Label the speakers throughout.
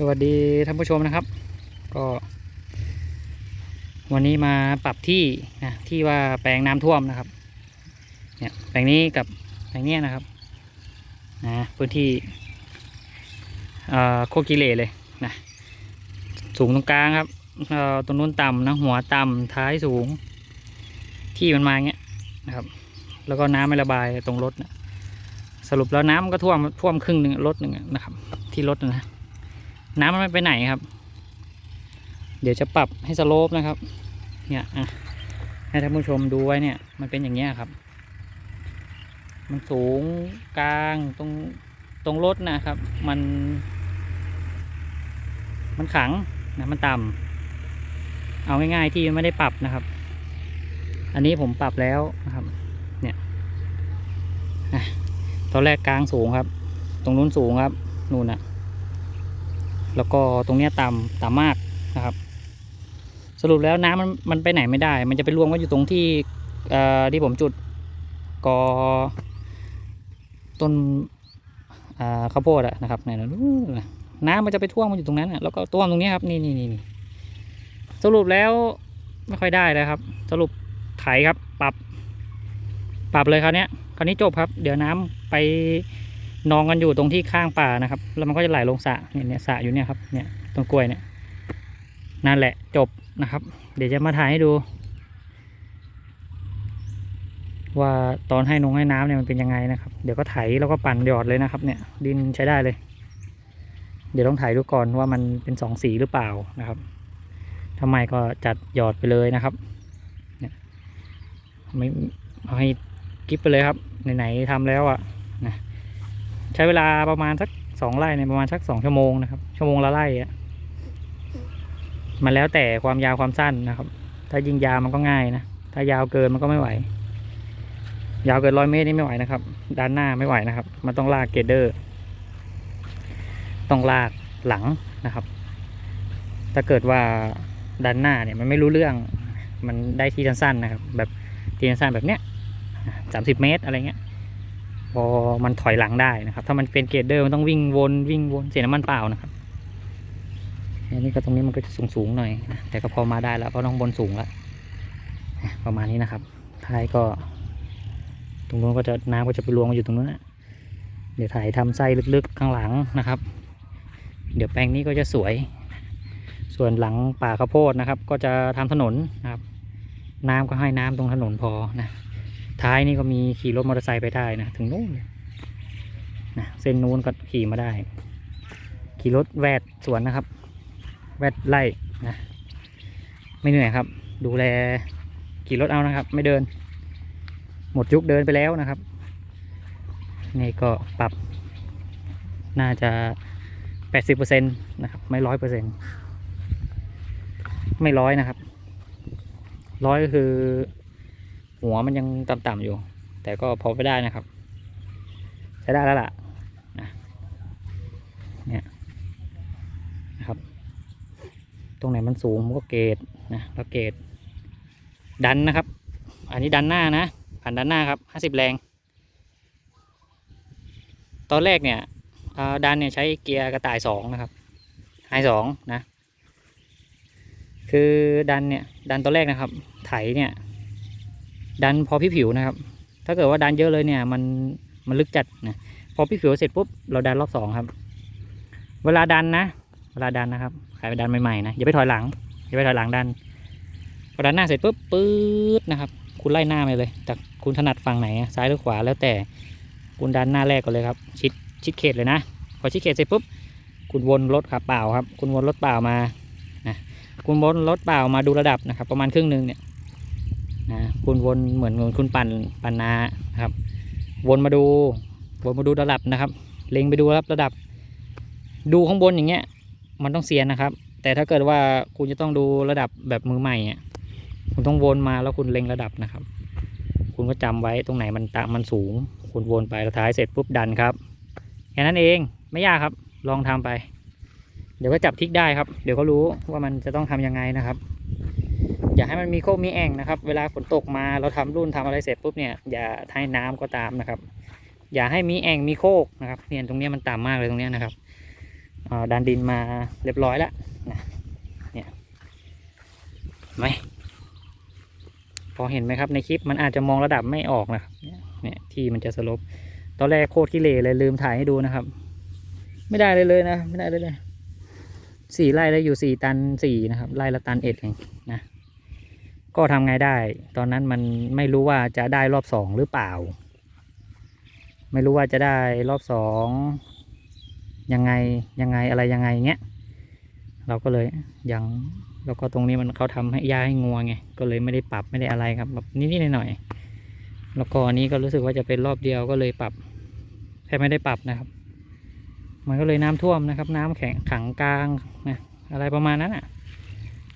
Speaker 1: สวัสดีท่านผู้ชมนะครับ ก็ วันนี้มาปรับที่นะที่ว่าแปลงน้ำท่วมนะครับ เนี่ยแปลงนี้กับแปลงเนี้ยนะครับนะพื้นที่เอ่อโคกิเลเลยนะสูงตรงกลางครับเอ่อตรงนู้นต่ำนะหัวต่ำท้ายสูง ที่มันมาอย่างเงี้ยนะครับ แล้วก็น้ำไม่ระบายตรงรถนะสรุปแล้วน้ำมันก็ท่วมท่วมครึ่งหนึ่งรถหนึ่งนะครับ ที่รถนะ น้ำมันไม่ไปไหนครับ เดี๋ยวจะปรับให้สโลปนะครับ เนี่ยอะให้ท่านผู้ชมดูไว้เนี่ย มันเป็นอย่างเงี้ยครับ มันสูงกลางตรงตรงรถนะครับ มัน มันขังนะมันต่ำเอาง่ายๆที่ไม่ได้ปรับนะครับ อันนี้ผมปรับแล้วนะครับ เนี่ยตอนแรกกลางสูงครับ ตรงนู้นสูงครับนู่นน่ะ แล้วก็ตรงนี้ต่ำต่ำมากนะครับ สรุปแล้วน้ำมันมันไปไหนไม่ได้ มันจะไปรวมกันอยู่ตรงที่ที่ผมจุดกอต้นข้าวโพดอะนะครับไหนนะน้ำมันจะไปท่วมมันอยู่ตรงนั้นอะแล้วก็ท่วมตรงนี้ครับนี่นี่นี่สรุปแล้วไม่ค่อยได้เลยครับ สรุปไถครับ ปรับ ปรับเลยคราวนี้คราวนี้จบครับ เดี๋ยวน้ำไป นองกันอยู่ตรงที่ข้างป่านะครับ แล้วมันก็จะไหลลงสระเนี่ยเนี่ยสระอยู่เนี่ยครับเนี่ยตรงกล้วยเนี่ยนั่นแหละจบนะครับ เดี๋ยวจะมาถ่ายให้ดู ว่าตอนให้นงให้น้ำเนี่ยมันเป็นยังไงนะครับ เดี๋ยวก็ไถแล้วก็ปั่นหยอดเลยนะครับ เนี่ย ดินใช้ได้เลย เดี๋ยวต้องถ่ายดูก่อนว่ามันเป็นสองสีหรือเปล่านะครับทำไมก็จัดหยอดไปเลยนะครับเนี่ยไม่เอาให้กิฟไปเลยครับไหนๆทำแล้วอะนะ ใช้เวลาประมาณสักสองไร่ในยประมาณสักสองชั่วโมงนะครับ ชั่วโมงละไร่อะมันแล้วแต่ความยาวความสั้นนะครับ ถ้ายิงยาวมันก็ง่ายนะ ถ้ายาวเกินมันก็ไม่ไหว ยาวเกินร้อยเมตรนี่ไม่ไหวนะครับ ด้านหน้าไม่ไหวนะครับ มันต้องลากเกดเดอร์ ต้องลากหลังนะครับ ถ้าเกิดว่าด้านหน้าเนี่ยมันไม่รู้เรื่อง มันได้ที่สั้นๆนะครับ แบบที่สั้นแบบเนี้ยสามสิบเมตรอะไรเงี้ย พอมันถอยหลังได้นะครับ ถ้ามันเป็นเกรดเดอร์มันต้องวิ่งวนวิ่งวนเสียน้ำมันเปล่านะครับอันนี้ก็ตรงนี้มันก็จะสูงสูงหน่อย แต่ก็พอมาได้แล้วก็ต้องบนสูงแล้วประมาณนี้นะครับท้ายก็ ตรงนู้นก็จะน้ำก็จะไปรวมกันอยู่ตรงนู้นเดี๋ยวถ่ายทำไส้ลึกๆข้างหลังนะครับ เดี๋ยวแปลงนี้ก็จะสวย ส่วนหลังป่าข้าวโพดนะครับ ก็จะทำถนนนะครับ น้ำก็ให้น้ำตรงถนนพอนะ ท้ายนี่ก็มีขี่รถมอเตอร์ไซค์ไปได้นะถึงนู้นเลยนะเส้นนู้นก็ขี่มาได้ ขี่รถแวดสวนนะครับ แวดไล่นะไม่เหนื่อยครับ ดูแลขี่รถเอานะครับ ไม่เดิน หมดยุคเดินไปแล้วนะครับนี่ก็ปรับ น่าจะแปดสิบเปอร์เซ็นต์นะครับ ไม่ร้อยเปอร์เซ็นต์ไม่ร้อยนะครับร้อยก็คือ หัวมันยังต่ำๆอยู่ แต่ก็พอไปได้นะครับ ใช้ได้แล้วล่ะนะเนี่ยนะครับ ตรงไหนมันสูงมันก็เกตนะแล้วเกตดันนะครับ อันนี้ดันหน้านะ ผ่านดันหน้าครับห้าสิบแรง ตอนแรกเนี่ยดันเนี่ยใช้เกียร์กระต่ายสองนะครับไฮสองนะ คือดันเนี่ย ดันตอนแรกนะครับ ไถเนี่ย ดันพอพี่ผิวนะครับ ถ้าเกิดว่าดันเยอะเลยเนี่ยมันมันลึกจัดนะพอพี่ผิวเสร็จปุ๊บเราดันรอบสองครับ เวลาดันนะ เวลาดันนะครับใครไปดันใหม่ๆนะอย่าไปถอยหลังอย่าไปถอยหลังดันพอดันหน้าเสร็จปุ๊บปื๊ดนะครับ คุณไล่หน้าไปเลยแต่คุณถนัดฝั่งไหนซ้ายหรือขวาแล้วแต่คุณดันหน้าแรกก่อนเลยครับ ชิดชิดเขตเลยนะพอชิดเขตเสร็จปุ๊บคุณวนรถขับเปล่าครับ คุณวนรถเปล่ามานะคุณวนรถเปล่ามาดูระดับนะครับ ประมาณครึ่งหนึ่งเนี่ย นะคุณวนเหมือนเหมือนคุณปั่นปั่นนาครับ วนมาดูวนมาดูระดับนะครับ เล็งไปดูครับระดับ ดูข้างบนอย่างเงี้ย มันต้องเซียนนะครับ แต่ถ้าเกิดว่าคุณจะต้องดูระดับแบบมือใหม่อะคุณต้องวนมาแล้วคุณเล็งระดับนะครับ คุณก็จำไว้ตรงไหนมันตะมันสูง คุณวนไปแล้วท้ายเสร็จปุ๊บดันครับแค่นั้นเองไม่ยากครับ ลองทำไป เดี๋ยวก็จับทิกได้ครับ เดี๋ยวก็รู้ว่ามันจะต้องทำยังไงนะครับ อย่าให้มันมีโคกมีแอ่งนะครับ เวลาฝนตกมาเราทำรุ่นทำอะไรเสร็จปุ๊บเนี่ยอย่าให้น้ำก็ตามนะครับ อย่าให้มีแอ่งมีโคกนะครับเนี่ยตรงนี้มันต่ำมากเลยตรงนี้นะครับดันดินมาเรียบร้อยแล้วนะเนี่ยไหมพอเห็นไหมครับในคลิปมันอาจจะมองระดับไม่ออกนะครับเนี่ยเนี่ยที่มันจะสลบตอนแรกโคตรขี้เหร่เลยลืมถ่ายให้ดูนะครับ ไม่ได้เลยเลยนะ ไม่ได้เลยเลยสี่ไร่ได้อยู่สี่ตันสี่นะครับไร่ละตันเอ็ดเองนะ ก็ทำไงได้ ตอนนั้นมันไม่รู้ว่าจะได้รอบสองหรือเปล่า ไม่รู้ว่าจะได้รอบสองยังไงยังไงอะไรยังไงเงี้ยเราก็เลยยังแล้วก็ตรงนี้มันเขาทำให้ยาให้งัวไงก็เลยไม่ได้ปรับไม่ได้อะไรครับแบบนิดๆหน่อยๆแล้วก็อันนี้ก็รู้สึกว่าจะเป็นรอบเดียวก็เลยปรับแค่ไม่ได้ปรับนะครับ มันก็เลยน้ำท่วมนะครับ น้ำแข็งขังกลางนะอะไรประมาณนั้นอะ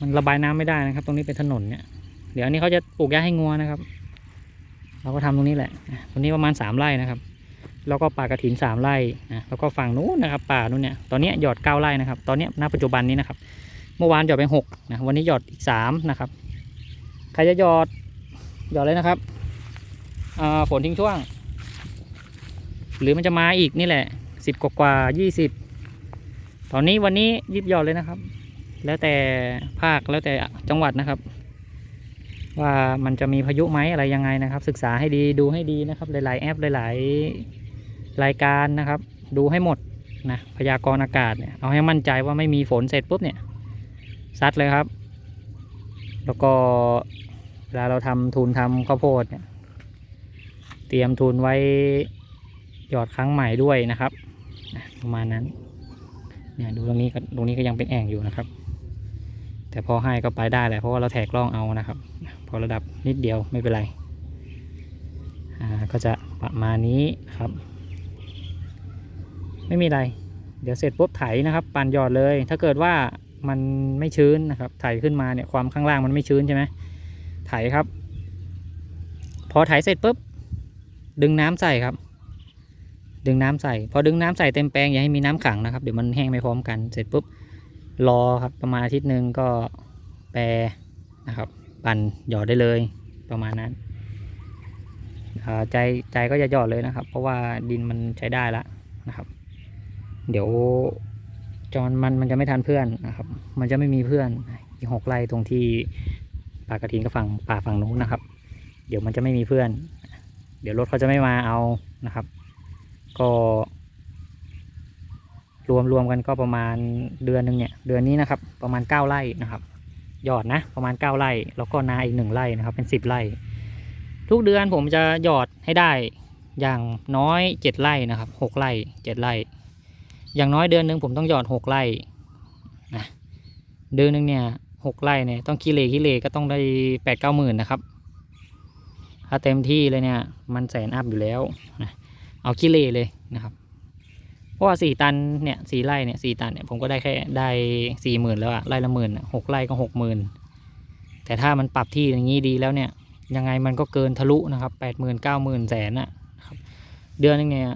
Speaker 1: มันระบายน้ำไม่ได้นะครับ ตรงนี้เป็นถนนเนี่ย เดี๋ยวนี้เขาจะปลูกหญ้าให้งัวนะครับ เราก็ทำตรงนี้แหละตรงนี้ประมาณสามไร่นะครับ แล้วก็ป่ากระถินสามไร่นะแล้วก็ฝั่งนู้นนะครับ ป่านู้นเนี่ยตอนนี้หยอดเก้าไร่นะครับ ตอนนี้ณปัจจุบันนี้นะครับ เมื่อวานหยอดไปหกนะวันนี้หยอดอีกสามนะครับใครจะหยอดหยอดเลยนะครับอ่าฝนทิ้งช่วง หรือมันจะมาอีกนี่แหละสิบกว่ายี่สิบตอนนี้วันนี้ยิบหยอดเลยนะครับ แล้วแต่ภาคแล้วแต่จังหวัดนะครับ ว่ามันจะมีพายุไหมอะไรยังไงนะครับ ศึกษาให้ดีดูให้ดีนะครับ หลายๆ แอปหลาย ๆ รายการนะครับ ดูให้หมดนะพยากรณ์อากาศเนี่ยเอาให้มั่นใจว่าไม่มีฝนเสร็จปุ๊บเนี่ยซัดเลยครับ แล้วก็เวลาเราทำทุนทำข้าวโพดเนี่ยเตรียมทุนไว้หยอดครั้งใหม่ด้วยนะครับประมาณนั้นเนี่ยดูตรงนี้ก็ตรงนี้ก็ยังเป็นแอ่งอยู่นะครับ แต่พอให้ก็ไปได้แหละเพราะว่าเราแทกล่องเอานะครับ อระดับนิดเดียวไม่เป็นไร อ่าก็จะประมาณนี้ครับ ไม่มีอะไร เดี๋ยวเสร็จปุ๊บไถนะครับ ปั่นหยอดเลย ถ้าเกิดว่ามันไม่ชื้นนะครับ ไถขึ้นมาเนี่ยความข้างล่างมันไม่ชื้นใช่ไหมไถครับ พอไถเสร็จปุ๊บ ดึงน้ำใส่ครับ ดึงน้ำใส่ พอดึงน้ำใส่เต็มแปลงอย่าให้มีน้ำขังนะครับ เดี๋ยวมันแห้งไม่พร้อมกัน เสร็จปุ๊บ รอครับประมาณอาทิตย์หนึ่งก็แปรนะครับ ปั่นหยอดได้เลยประมาณนั้นใจใจก็จะหยอดเลยนะครับ เพราะว่าดินมันใช้ได้ละนะครับ เดี๋ยวจอนมันมันจะไม่ทันเพื่อนนะครับ มันจะไม่มีเพื่อนอีกหกไร่ตรงที่ป่ากระถินกับฝั่งป่าฝั่งนู้นนะครับ เดี๋ยวมันจะไม่มีเพื่อน เดี๋ยวรถเขาจะไม่มาเอานะครับ ก็ รวมรวมกันก็ประมาณเดือนหนึ่งเนี่ย เดือนนี้นะครับ ประมาณเก้าไร่นะครับ หยอดนะประมาณเก้าไร่แล้วก็นาอีกหนึ่งไร่นะครับเป็นสิบไร่ทุกเดือนผมจะหยอดให้ได้อย่างน้อยเจ็ดไร่นะครับหกไร่เจ็ดไร่ อย่างน้อยเดือนหนึ่งผมต้องหยอดหกไร่นะเดือนหนึ่งเนี่ยหกไร่เนี่ยต้องกิเลกิเลก็ต้องได้แปดเก้าหมื่นนะครับ ถ้าเต็มที่เลยเนี่ยมันแสนอัพอยู่แล้วนะเอากิเลเลยนะครับ เพราะว่าสี่ตันเนี่ยสี่ไร่เนี่ยสี่ตันเนี่ยผมก็ได้แค่ได้สี่หมื่นแล้วอะไร่ละหมื่นหกไร่ก็หกหมื่นแต่ถ้ามันปรับที่อย่างนี้ดีแล้วเนี่ยยังไงมันก็เกินทะลุนะครับแปดหมื่นเก้าหมื่นแสนอะครับเดือนนึงเนี่ย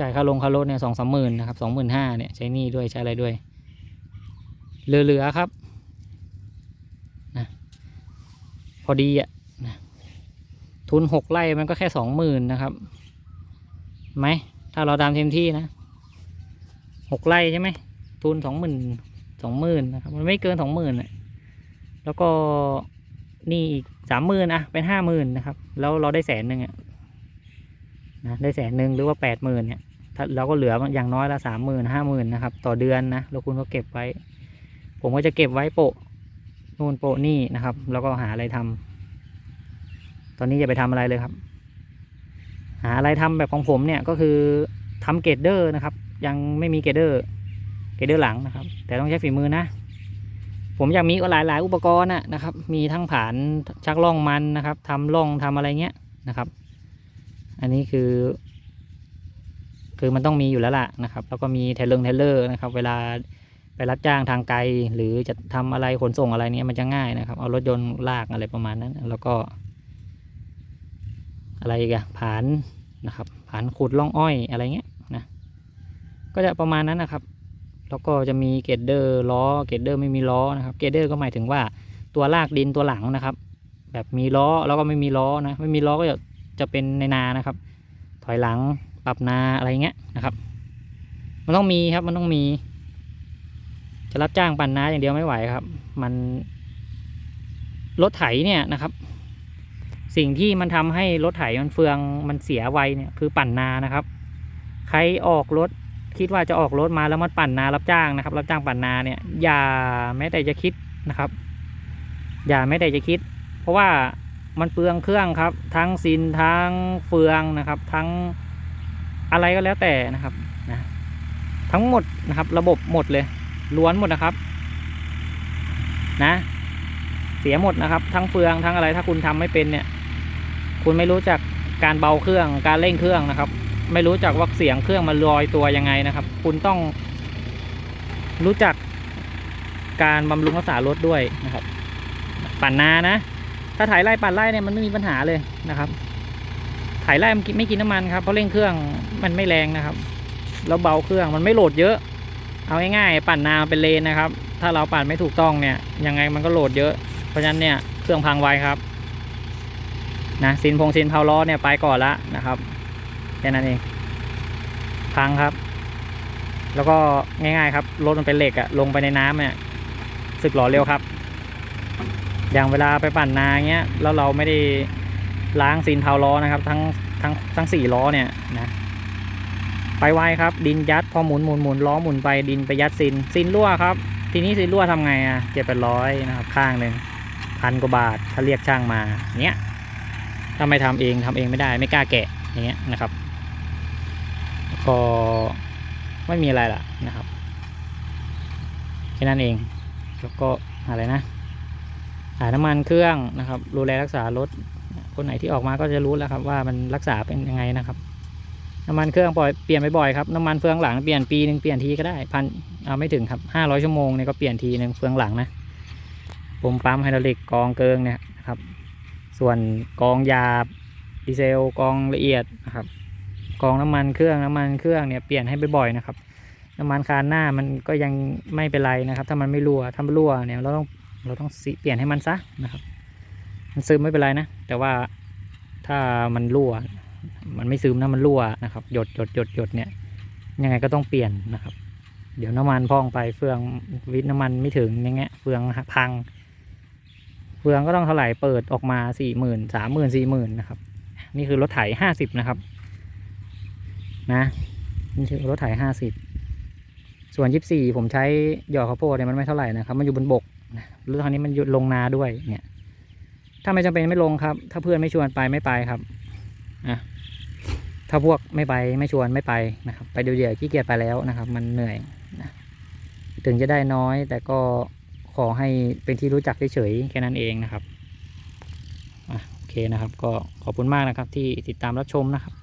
Speaker 1: จ่ายค่าลงค่ารถเนี่ยสองสามหมื่นนะครับสองหมื่นห้าเนี่ยใช้หนี้ด้วยใช้อะไรด้วย เหลือๆครับนะพอดีอะนะทุนหกไร่มันก็แค่สองหมื่นนะครับไหมถ้าเราตามเต็มที่นะ หกไร่ใช่ไหมทุนสองหมื่นสองหมื่นนะครับมันไม่เกินสองหมื่นแล้วก็นี่อีกสามหมื่นอะเป็นห้าหมื่นนะครับ แล้วเราได้แสนหนึ่งอะนะได้แสนหนึ่งหรือว่าแปดหมื่นเนี่ยถ้าเราก็เหลืออย่างน้อยละสามหมื่นห้าหมื่นนะครับ ต่อเดือนนะแล้วคุณก็เก็บไว้ ผมก็จะเก็บไว้โปะนู่นโปะนี่นะครับ แล้วก็หาอะไรทำตอนนี้จะไปทำอะไรเลยครับ หาอะไรทำแบบของผมเนี่ยก็คือทำเกรดเดอร์นะครับ ยังไม่มีเกดเดอร์เกดเดอร์หลังนะครับ แต่ต้องใช้ฝีมือนะ ผมอยากมีหลายหลายๆอุปกรณ์นะครับ มีทั้งผานชักล่องมันนะครับทำล่องทำอะไรเงี้ยนะครับ อันนี้คือ คือมันต้องมีอยู่แล้วล่ะนะครับ แล้วก็มีเทเลอร์เทเลอร์นะครับ เวลาไปรับจ้างทางไกล หรือจะทำอะไรขนส่งอะไรเนี้ยมันจะง่ายนะครับ เอารถยนต์ลากอะไรประมาณนั้น แล้วก็ อะไรอีกันผานนะครับผานขุดล่องอ้อยอะไรเงี้ย ก็จะประมาณนั้นนะครับ แล้วก็จะมีเกรดเดอร์ล้อเกรดเดอร์ไม่มีล้อนะครับเกรดเดอร์ก็หมายถึงว่าตัวลากดินตัวหลังนะครับ แบบมีล้อแล้วก็ไม่มีล้อนะไม่มีล้อก็จะจะเป็นในนานะครับ ถอยหลังปรับนาอะไรเงี้ยนะครับ มันต้องมีครับมันต้องมี จะรับจ้างปั่นนาอย่างเดียวไม่ไหวครับ มันรถไถเนี่ยนะครับ สิ่งที่มันทำให้รถไถมันเฟืองมันเสียไวเนี่ยคือปั่นนานะครับ ใครออกรถ คิดว่าจะออกรถมาแล้วมันปั่นนารับจ้างนะครับ รับจ้างปั่นนาเนี่ย อย่าแม้แต่จะคิดนะครับ อย่าแม้แต่จะคิด เพราะว่ามันเปลืองเครื่องครับ ทั้งซินทั้งเฟืองนะครับ ทั้งอะไรก็แล้วแต่นะครับนะทั้งหมดนะครับ ระบบหมดเลยล้วนหมดนะครับ นะ เสียหมดนะครับ ทั้งเฟืองทั้งอะไรถ้าคุณทำไม่เป็นเนี่ย คุณไม่รู้จักการเบาเครื่อง การเร่งเครื่องนะครับ ไม่รู้จักว่าเสียงเครื่องมันลอยตัวยังไงนะครับ คุณต้องรู้จักการบำรุงรักษารถด้วยนะครับ ปั่นนานะ ถ้าถ่ายไล่ปั่นไล่เนี่ยมันไม่มีปัญหาเลยนะครับ ถ่ายไล่มันไม่กินน้ำมันครับเพราะเร่งเครื่องมันไม่แรงนะครับแล้วเบาเครื่องมันไม่โหลดเยอะ เอาง่ายๆปั่นนาเป็นเลนนะครับ ถ้าเราปั่นไม่ถูกต้องเนี่ยยังไงมันก็โหลดเยอะ เพราะฉะนั้นเนี่ยเครื่องพังไวครับนะซินพงซินเพาล้อเนี่ยไปก่อนละนะครับ ค่นั้นเองพังครับ แล้วก็ง่ายๆครับรถมันเป็นเหล็กอะลงไปในน้ำเนี่ยสึกหล่อเร็วครับ อย่างเวลาไปปั่นนาเงี้ยแล้วเราไม่ได้ล้างซีนเพาล้อนะครับ ทั้งทั้งทั้งสี่ล้อเนี่ยนะไปไวครับ ดินยัดพอหมุนหมุนหมุนล้อหมุนไปดินไปยัดซินซินรั่วครับ ทีนี้ซินรั่วทำไงอะเจ็บเป็นร้อยนะครับ ข้างหนึ่งพันกว่าบาทถ้าเรียกช่างมาเนี้ยถ้าไม่ทำเองทำเองไม่ได้ไม่กล้าแกะอย่างเงี้ยนะครับ ก็ไม่มีอะไรล่ะนะครับแค่นั้นเองแล้วก็อะไรนะถ่ายน้ำมันเครื่องนะครับดูแลรักษารถคนไหนที่ออกมาก็จะรู้แล้วครับ ว่ามันรักษาเป็นยังไงนะครับ น้ำมันเครื่องปล่อยเปลี่ยนบ่อยๆครับน้ำมันเฟืองหลังเปลี่ยนปีหนึ่งเปลี่ยนทีก็ได้พันเอาไม่ถึงครับห้าร้อยชั่วโมงเนี่ยก็เปลี่ยนทีหนึ่งเฟืองหลังนะปุ่มปั๊มไฮดรอลิกกองเกิงเนี่ยครับ ส่วนกองยาดีเซลกองละเอียดนะครับ กองน้ำมันเครื่องน้ำมันเครื่องเนี่ยเปลี่ยนให้บ่อยๆนะครับ น้ำมันคานหน้ามันก็ยังไม่เป็นไรนะครับ ถ้ามันไม่รั่วถ้ามันรั่วเนี่ยเราต้องเราต้องเปลี่ยนให้มันซะนะครับ มันซึมไม่เป็นไรนะ แต่ว่าถ้ามันรั่ว มันไม่ซึมนะมันรั่วนะครับ หยดหยดหยดหยดเนี่ย ยังไงก็ต้องเปลี่ยนนะครับ เดี๋ยวน้ำมันพองไปเฟืองวิทย์น้ำมันไม่ถึงอย่างเงี้ยเฟืองพัง เฟืองก็ต้องเท่าไหร่เปิดออกมาสี่หมื่นสามหมื่นสี่หมื่นนะครับ นี่คือรถไถห้าสิบนะครับ นะนี่คือรถไถห้าสิบส่วนยี่สี่ผมใช้หยอข้าวโพดเนี่ยมันไม่เท่าไหร่นะครับ มันอยู่บนบกนะรถคันนี้มันหยุดลงนาด้วยเนี่ย ถ้าไม่จำเป็นไม่ลงครับ ถ้าเพื่อนไม่ชวนไปไม่ไปครับนะถ้าพวกไม่ไปไม่ชวนไม่ไปนะครับ ไปเดี๋ยวๆขี้เกียจไปแล้วนะครับ มันเหนื่อยนะถึงจะได้น้อย แต่ก็ขอให้เป็นที่รู้จักเฉยๆแค่นั้นเองนะครับอะโอเคนะครับ ก็ขอบคุณมากนะครับที่ติดตามรับชมนะครับ